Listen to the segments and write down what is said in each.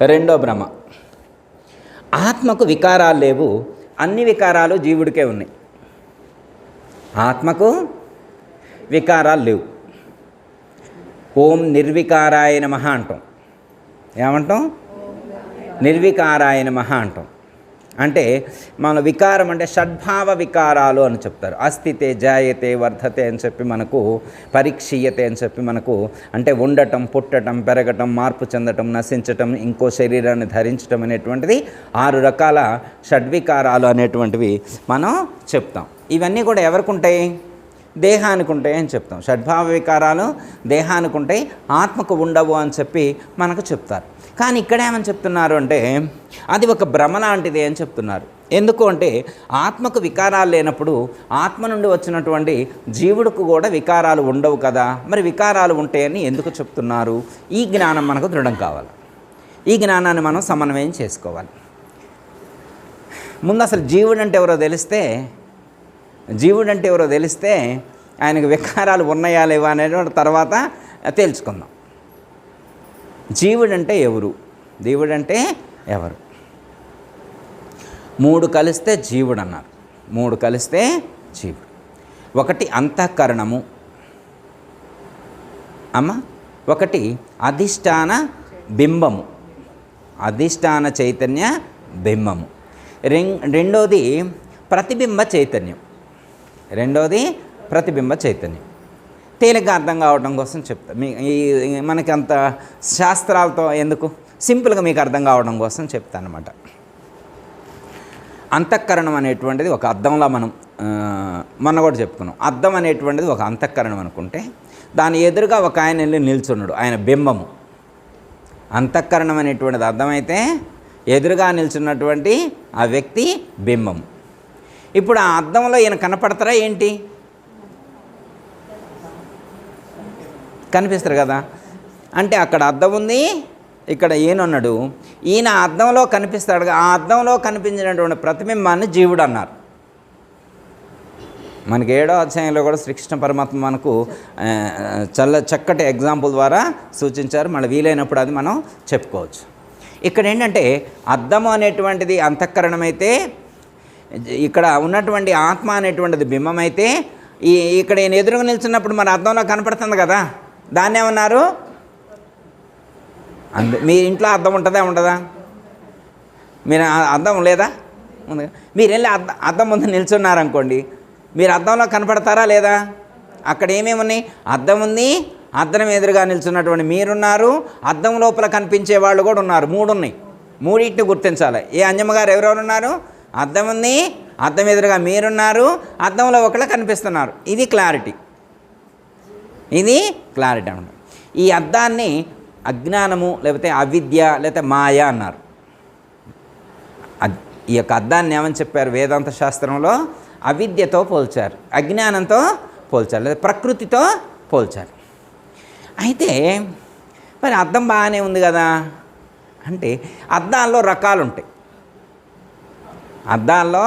రెండో భ్రమ. ఆత్మకు వికారాలు లేవు అన్ని వికారాలు జీవుడికే ఉన్నాయి. ఆత్మకు వికారాలు లేవు. ఓం నిర్వికారాయ నమ అంటాం. ఏమంటాం? నిర్వికారాయ నమ అంటాం. అంటే మన వికారం అంటే షడ్భావ వికారాలు అని చెప్తారు. అస్థితే జాయతే వర్ధతే అని చెప్పి మనకు పరీక్షీయతే అని చెప్పి మనకు అంటే ఉండటం పుట్టటం పెరగటం మార్పు చెందటం నశించటం ఇంకో శరీరాన్ని ధరించటం అనేటువంటిది ఆరు రకాల షడ్వికారాలు అనేటువంటివి మనం చెప్తాం. ఇవన్నీ కూడా ఎవరికి ఉంటాయి? దేహానికి ఉంటాయి అని చెప్తాం. షడ్భావ వికారాలు దేహానికి ఉంటాయి ఆత్మకు ఉండవు అని చెప్పి మనకు చెప్తారు. కానీ ఇక్కడ ఏమని చెప్తున్నారు అంటే అది ఒక భ్రమ లాంటిది అని చెప్తున్నారు. ఎందుకు అంటే ఆత్మకు వికారాలు లేనప్పుడు ఆత్మ నుండి వచ్చినటువంటి జీవుడికి కూడా వికారాలు ఉండవు కదా. మరి వికారాలు ఉంటాయని ఎందుకు చెప్తున్నారు? ఈ జ్ఞానం మనకు దృఢం కావాలి. ఈ జ్ఞానాన్ని మనం సమన్వయం చేసుకోవాలి. ముందు అసలు జీవుడు అంటే ఎవరో తెలిస్తే జీవుడు అంటే ఎవరో తెలిస్తే ఆయనకు వికారాలు ఉన్నాయా లేవా అనేటువంటి తర్వాత తేల్చుకుందాం. జీవుడు అంటే ఎవరు? దేవుడు అంటే ఎవరు? మూడు కలిస్తే జీవుడు అన్నారు. మూడు కలిస్తే జీవుడు. ఒకటి అంతఃకరణము. అమ్మ ఒకటి అధిష్టాన బింబము. అధిష్టాన చైతన్య బింబము. రెం- రెండోది ప్రతిబింబ చైతన్యం. రెండోది ప్రతిబింబ చైతన్యం. తేలిక అర్థం కావడం కోసం చెప్తా. మీ ఈ మనకి అంత శాస్త్రాలతో ఎందుకు? సింపుల్గా మీకు అర్థం కావడం కోసం చెప్తాను అనమాట అంతఃకరణం అనేటువంటిది ఒక అర్థంలో మనం మొన్న కూడా చెప్పుకున్నాం. అర్థం అనేటువంటిది ఒక అంతఃకరణం అనుకుంటే దాని ఎదురుగా ఒక ఆయన వెళ్ళి నిల్చున్నాడు. ఆయన బింబము. అంతఃకరణం అనేటువంటిది అర్థమైతే ఎదురుగా నిల్చున్నటువంటి ఆ వ్యక్తి బింబం ఇప్పుడు ఆ అద్దంలో ఈయన కనపడతారా ఏంటి? కనిపిస్తారు కదా. అంటే అక్కడ అద్దం ఉంది ఇక్కడ ఈయనన్నాడు ఈయన ఆ అద్దంలో కనిపిస్తాడు ఆ అద్దంలో కనిపించినటువంటి ప్రతిబింబాన్ని జీవుడు అన్నారు. మనకి ఏడో అధ్యాయంలో కూడా శ్రీకృష్ణ పరమాత్మ మనకు చల్ల చక్కటి ఎగ్జాంపుల్ ద్వారా సూచించారు. మన వీలైనప్పుడు అది మనం చెప్పుకోవచ్చు. ఇక్కడ ఏంటంటే అద్దము అనేటువంటిది అంతఃకరణమైతే ఇక్కడ ఉన్నటువంటి ఆత్మ అనేటువంటిది బింబమైతే ఈ ఇక్కడ నేను ఎదురుగా నిల్చున్నప్పుడు మన అర్థంలో కనపడుతుంది కదా. దాన్ని ఏమన్నారు? అందు మీ ఇంట్లో అర్థం ఉంటుందా ఉండదా? మీరు అర్థం లేదా? మీరు వెళ్ళి అర్థం అద్దం ముందు నిల్చున్నారనుకోండి మీరు అద్దంలో కనపడతారా లేదా? అక్కడ ఏమేమి ఉన్నాయి? అద్దం ఉంది అద్దం ఎదురుగా నిల్చున్నటువంటి మీరున్నారు అద్దం లోపల కనిపించే వాళ్ళు కూడా ఉన్నారు. మూడు ఉన్నాయి. మూడింటిని గుర్తించాలి. ఏ అంజమ్మ గారు ఎవరెవరు ఉన్నారు? అర్థం ఉంది అర్థం ఎదురుగా మీరున్నారు అర్థంలో ఒకళ్ళు కనిపిస్తున్నారు. ఇది క్లారిటీ. ఇది క్లారిటీ అన్నమాట ఈ అర్థాన్ని అజ్ఞానము లేకపోతే అవిద్య లేకపోతే మాయ అన్నారు. ఈ యొక్క అర్థాన్ని ఏమని చెప్పారు వేదాంత శాస్త్రంలో? అవిద్యతో పోల్చారు అజ్ఞానంతో పోల్చారు లేదా ప్రకృతితో పోల్చారు. అయితే మరి అర్థం బాగానే ఉంది కదా? అంటే అర్థాల్లో రకాలు ఉంటాయి అద్దాల్లో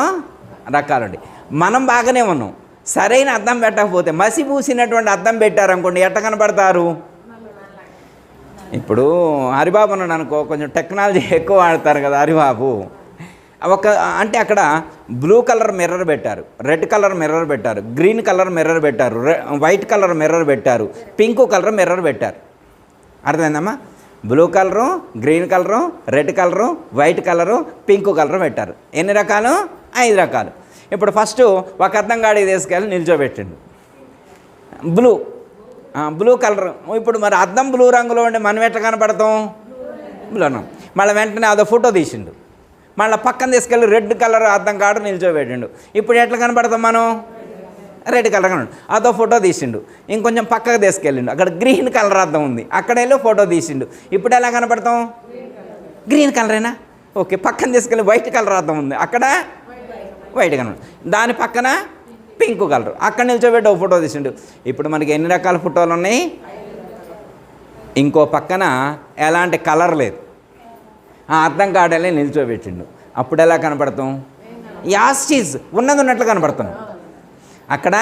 రకాలండి. మనం బాగానే ఉన్నాం. సరైన అద్దం పెట్టకపోతే మసి పూసినటువంటి అద్దం పెట్టారనుకోండి ఎట్ట కనబడతారు ఇప్పుడు హరిబాబు ఉన్నాడు అనుకో కొంచెం టెక్నాలజీ ఎక్కువ వాడతారు కదా హరిబాబు. ఒక అంటే అక్కడ బ్లూ కలర్ మిర్రర్ పెట్టారు రెడ్ కలర్ మిర్రర్ పెట్టారు గ్రీన్ కలర్ మిర్రర్ పెట్టారు వైట్ కలర్ మిర్రర్ పెట్టారు పింక్ కలర్ మిర్రర్ పెట్టారు. అర్థమైందమ్మా? Blue colour green colour red colour white colour pink colour పెట్టారు. ఎన్ని రకాలు? ఐదు రకాలు. ఇప్పుడు ఫస్ట్ ఒక అర్థం గాడి తీసుకెళ్ళి నిల్చోబెట్టిండు. బ్లూ. Blue colour. ఇప్పుడు మరి అద్దం బ్లూ రంగులో ఉండి మనం ఎట్లా కనపడతాం? బ్లూను మళ్ళీ వెంటనే అదో ఫోటో తీసిండు. మళ్ళీ పక్కన తీసుకెళ్ళి రెడ్ కలర్ అద్దం కాడు నిల్చోబెట్టిండు. ఇప్పుడు ఎట్లా కనపడతాం మనం? రెడ్ కలర్ కనపడు అదో ఫోటో తీసిండు. ఇంకొంచెం పక్కకు తీసుకెళ్ళిండు. అక్కడ గ్రీన్ కలర్ అద్దం ఉంది. అక్కడ వెళ్ళి ఫోటో తీసిండు. ఇప్పుడు ఎలా కనపడతాం? గ్రీన్ కలరేనా? ఓకే పక్కన తీసుకెళ్ళి వైట్ కలర్ అర్థం ఉంది. అక్కడ వైట్ కనబడు దాని పక్కన పింక్ కలర్. అక్కడ నిల్చోబెట్టి ఒక ఫోటో తీసిండు. ఇప్పుడు మనకి ఎన్ని రకాల ఫోటోలు ఉన్నాయి? ఇంకో పక్కన ఎలాంటి కలర్ లేదు. ఆ అర్థం కాడలే నిల్చోబెట్టిండు. అప్పుడు ఎలా కనపడతాం? యాస్టీజ్. ఉన్నది ఉన్నట్లు కనపడతాం అక్కడ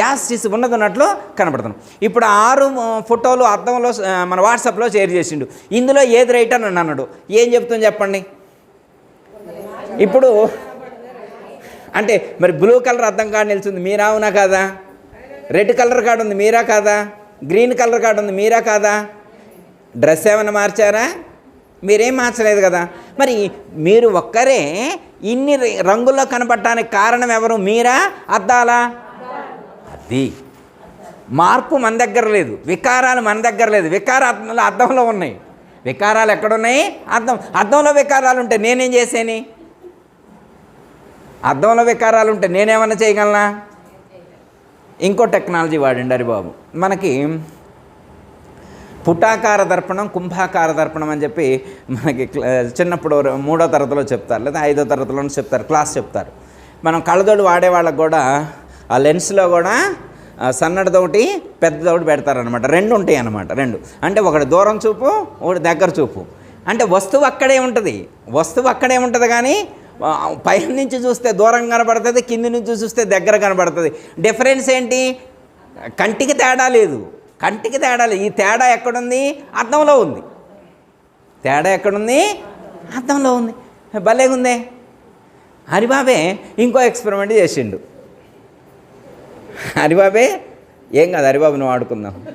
యాస్టిస్ ఉన్నదన్నట్లు కనబడుతున్నాం ఇప్పుడు ఆరు ఫోటోలు అద్దంలో మన వాట్సాప్లో షేర్ చేసిండు. ఇందులో ఏది రైట్ అని నన్ను అన్నాడు. ఏం చెప్తుంది చెప్పండి? ఇప్పుడు అంటే మరి బ్లూ కలర్ అర్థం కాడ నిలిచింది మీరా అవునా కాదా? రెడ్ కలర్ కార్డు ఉంది మీరా కాదా? గ్రీన్ కలర్ కార్డు ఉంది మీరా కాదా? డ్రెస్ ఏమైనా మార్చారా? మీరేం మార్చలేదు కదా? మరి మీరు ఒక్కరే ఇన్ని రంగుల్లో కనపడటానికి కారణం ఎవరు? మీరా? అద్దాలా? అది మార్పు మన దగ్గర లేదు. వికారాలు మన దగ్గర లేదు. వికార అద్దంలో ఉన్నాయి. వికారాలు ఎక్కడున్నాయి? అర్థం అర్థంలో వికారాలు ఉంటే నేనేం చేసేని? అర్థంలో వికారాలు ఉంటే నేనేమన్నా చేయగలనా? ఇంకో టెక్నాలజీ వాడండి హరిబాబు. మనకి పుటాకార దర్పణం కుంభాకార దర్పణం అని చెప్పి మనకి చిన్నప్పుడు మూడో తరగతిలో చెప్తారు లేదా ఐదో తరగతిలో చెప్తారు క్లాస్ చెప్తారు. మనం కళ్ళజోడు వాడే వాళ్ళకు కూడా ఆ లెన్స్లో కూడా ఆ, సన్నటిదొకటి పెద్దదొకటి పెడతారనమాట రెండు ఉంటాయి అనమాట రెండు. అంటే ఒకటి దూరం చూపు ఒకటి దగ్గర చూపు. అంటే వస్తువు అక్కడే ఉంటుంది. వస్తువు అక్కడే ఉంటుంది కానీ పైన పై నుంచి చూస్తే దూరం కనబడుతుంది కింది నుంచి చూస్తే దగ్గర కనబడుతుంది. డిఫరెన్స్ ఏంటి? కంటికి తేడా లేదు. కంటికి తేడా ఈ తేడా ఎక్కడుంది? అర్థంలో ఉంది. తేడా ఎక్కడుంది? అర్థంలో ఉంది. భలేగుందే. హరిబాబే ఇంకో ఎక్స్పెరిమెంట్ చేసిండు. హరిబాబే ఏం కాదు హరిబాబు వాడుకుందాం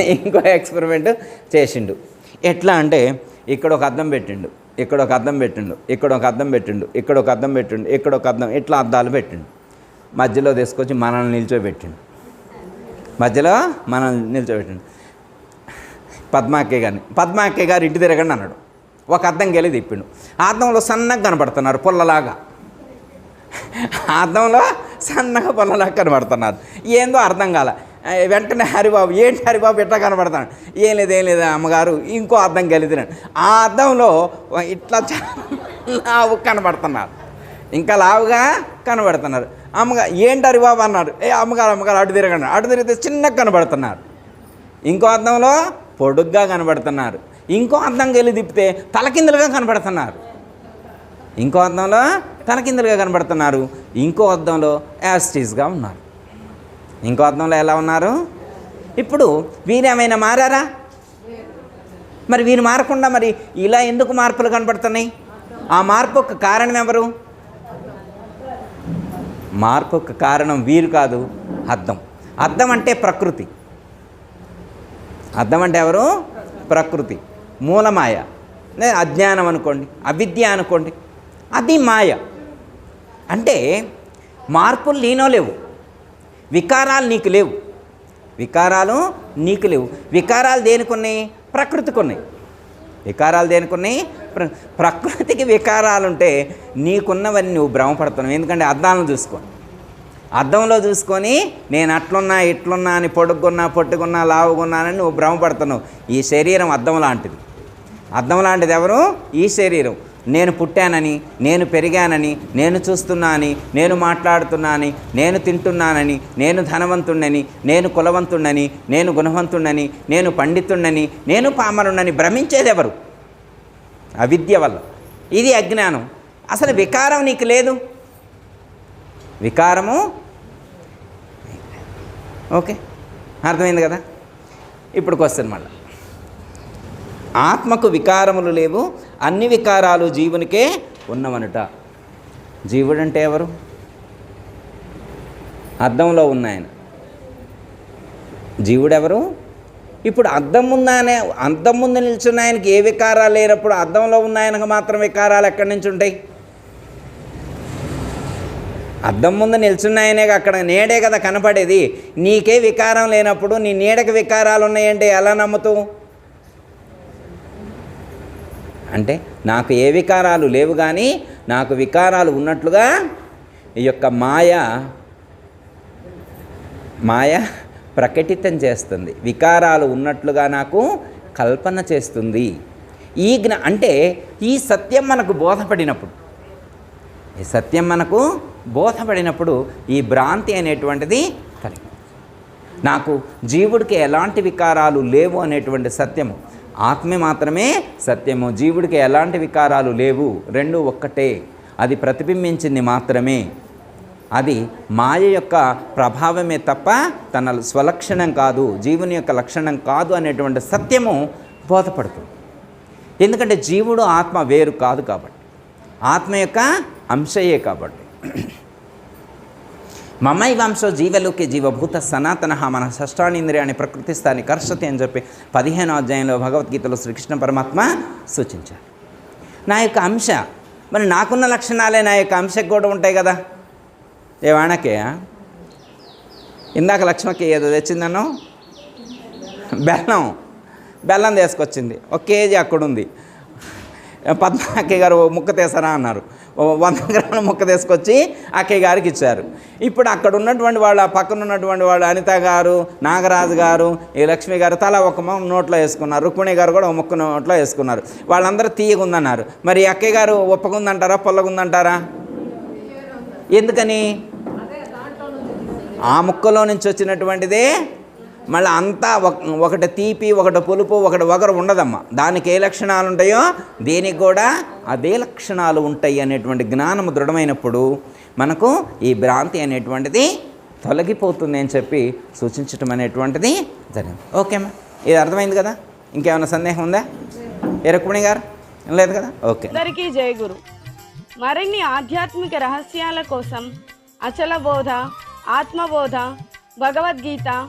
ఇంకో ఎక్స్పెరిమెంట్ చేసిండు. ఎట్లా అంటే ఇక్కడ ఒక అద్దం పెట్టిండు. ఇక్కడ ఒక అద్దం పెట్టిండు. ఇక్కడ ఒక అద్దం పెట్టిండు. ఇక్కడ ఒక అద్దం పెట్టిండు. ఇక్కడ ఒక అద్దం. ఇట్లా అద్దాలు పెట్టిండు. మధ్యలో తీసుకొచ్చి మనల్ని నిల్చోబెట్టిండు. మధ్యలో మనల్ని నిల్చోబెట్టిండు. పద్మాకే గారిని. పద్మాకే గారు ఇంటి తిరగండి అన్నాడు. ఒక అర్థం గెలి తిప్పిండు. అద్దంలో సన్నగా కనపడుతున్నారు పుల్లలాగా. అద్దంలో సన్నగా పొల్లలాగా కనబడుతున్నారు ఏందో అర్థం కాల. వెంటనే హరిబాబు ఏంటి హరిబాబు ఇట్లా కనబడతాను ఏం లేదు ఏం లేదు అమ్మగారు ఇంకో అర్థం కలిదినాడు ఆ అద్దంలో ఇట్లా చాలా లావు కనబడుతున్నారు ఇంకా లావుగా కనబడుతున్నారు అమ్మగారు ఏంటారు బాబు? అన్నాడు. ఏ అమ్మగారు అమ్మగారు అటు తిరగండి అటు తిరిగితే చిన్నగా కనబడుతున్నారు. ఇంకో అద్దంలో పొడుగ్గా కనబడుతున్నారు. ఇంకో అర్థంకి వెళ్ళి తిప్పితే తలకిందులుగా కనబడుతున్నారు. ఇంకో అద్దంలో తలకిందులుగా కనబడుతున్నారు. ఇంకో అద్దంలో యాస్టీస్గా ఉన్నారు. ఇంకో అద్దంలో ఎలా ఉన్నారు? ఇప్పుడు వీరేమైనా మారారా? మరి వీరు మారకుండా మరి ఇలా ఎందుకు మార్పులు కనబడుతున్నాయి? ఆ మార్పుకు కారణం ఎవరు? మార్పుకు కారణం వీరు కాదు అర్థం. అర్థం అంటే ప్రకృతి. అర్థం అంటే ఎవరు? ప్రకృతి. మూలమాయ. అజ్ఞానం అనుకోండి అవిద్య అనుకోండి అది మాయ. అంటే మార్పులు నీనో లేవు. వికారాలు నీకు లేవు. వికారాలు నీకు లేవు. వికారాలు దేనికి ఉన్నాయి? ప్రకృతికి ఉన్నాయి. వికారాలు దేనికి ఉన్నాయి ప్ర ప్రకృతికి వికారాలు ఉంటే నీకున్నవన్నీ నువ్వు భ్రమపడుతున్నావు. ఎందుకంటే అద్దాలను చూసుకో అద్దంలో చూసుకొని నేను అట్లున్నా ఇట్లున్నా అని పొడుగున్నా పొట్టుకున్నా లావుగున్నానని నువ్వు భ్రమపడుతున్నావు. ఈ శరీరం అద్దం లాంటిది. అద్దం లాంటిది ఎవరు? ఈ శరీరం. నేను పుట్టానని నేను పెరిగానని నేను చూస్తున్నానని నేను మాట్లాడుతున్నానని నేను తింటున్నానని నేను ధనవంతుణ్ణని నేను కులవంతుణ్ణని నేను గుణవంతుణ్ణని నేను పండితుణ్ణని నేను పామరుణ్ణని భ్రమించేదెవరు? అవిద్య వల్ల. ఇది అజ్ఞానం. అసలు వికారం నీకు లేదు? వికారము? ఓకే. అర్థమైంది కదా? ఇప్పుడు క్వశ్చన్ మళ్ళీ. ఆత్మకు వికారములు లేవు అన్ని వికారాలు జీవునికే ఉన్నవనుట. జీవుడంటే ఎవరు? అద్దంలో ఉన్నాయన. జీవుడెవరు? ఇప్పుడు అద్దం ముందానే అద్దం ముందు నిల్చున్న ఆయనకి ఏ వికారాలు లేనప్పుడు అద్దంలో ఉన్న ఆయనకు మాత్రం వికారాలు ఎక్కడి నుంచి ఉంటాయి? అద్దం ముందు నిల్చున్నాయనే అక్కడ నీడే కదా కనపడేది. నీకే వికారం లేనప్పుడు నీ నీడకి వికారాలు ఉన్నాయంటే ఎలా నమ్ముతావు? అంటే నాకు ఏ వికారాలు లేవు కానీ నాకు వికారాలు ఉన్నట్లుగా ఈ యొక్క మాయ మాయ ప్రకటితం చేస్తుంది. వికారాలు ఉన్నట్లుగా నాకు కల్పన చేస్తుంది. ఈ జ్ఞ అంటే ఈ సత్యం మనకు బోధపడినప్పుడు ఈ సత్యం మనకు బోధపడినప్పుడు ఈ భ్రాంతి అనేటువంటిది కలిగి నాకు జీవుడికి ఎలాంటి వికారాలు లేవు అనేటువంటి సత్యము ఆత్మే మాత్రమే సత్యము. జీవుడికి ఎలాంటి వికారాలు లేవు. రెండు ఒక్కటే. అది ప్రతిబింబించింది మాత్రమే. అది మాయ యొక్క ప్రభావమే తప్ప తన స్వలక్షణం కాదు. జీవుని యొక్క లక్షణం కాదు అనేటువంటి సత్యము బోధపడుతుంది. ఎందుకంటే జీవుడు ఆత్మ వేరు కాదు కాబట్టి. ఆత్మ యొక్క అంశయే కాబట్టి. మమై వంశో జీవలోకి జీవభూత సనాతన మన షష్టానింద్రియాన్ని ప్రకృతి స్థాని కర్షతి అని చెప్పి పదిహేనో అధ్యాయంలో భగవద్గీతలో శ్రీకృష్ణ పరమాత్మ సూచించారు. నా యొక్క అంశ మరి నాకున్న లక్షణాలే నా యొక్క అంశకు కూడా ఉంటాయి కదా. ఏ వాణకే ఇందాక లక్ష్మకి ఏదో తెచ్చిందన్నో? బెల్లం బెల్లం తీసుకొచ్చింది. ఒక కేజీ అక్కడ ఉంది పద్మ గారు ఓ ముక్క తీసారా అన్నారు. వంద గ్రాముల ముక్క తీసుకొచ్చి అక్కయ్య గారికి ఇచ్చారు. ఇప్పుడు అక్కడ ఉన్నటువంటి వాళ్ళు ఆ పక్కన ఉన్నటువంటి వాళ్ళు అనిత గారు నాగరాజు గారు ఈ లక్ష్మి గారు తల ఒక నోట్లో వేసుకున్నారు. రుక్మిణి గారు కూడా ఒక ముక్క నోట్లో వేసుకున్నారు. వాళ్ళందరూ తీయగుందన్నారు. మరి అక్కయ్య గారు ఒప్పగుందంటారా పొల్లగుందంటారా? ఎందుకని? ఆ ముక్కలో నుంచి వచ్చినటువంటిదే మళ్ళీ అంతా ఒక- ఒకటి తీపి ఒకటి పులుపు ఒకటి వగరు ఉండదమ్మా. దానికి ఏ లక్షణాలు ఉంటాయో? దీనికి కూడా అదే లక్షణాలు ఉంటాయి అనేటువంటి జ్ఞానము దృఢమైనప్పుడు మనకు ఈ భ్రాంతి అనేటువంటిది తొలగిపోతుంది అని చెప్పి సూచించటం అనేటువంటిది జరిగింది. ఓకేమ్మా ఇది అర్థమైంది కదా? ఇంకేమైనా సందేహం ఉందా? ఏ రుక్మిణి గారు? లేదు కదా? ఓకే. అందరికీ జయగురు మరిన్ని ఆధ్యాత్మిక రహస్యాల కోసం అచల బోధ ఆత్మబోధ భగవద్గీత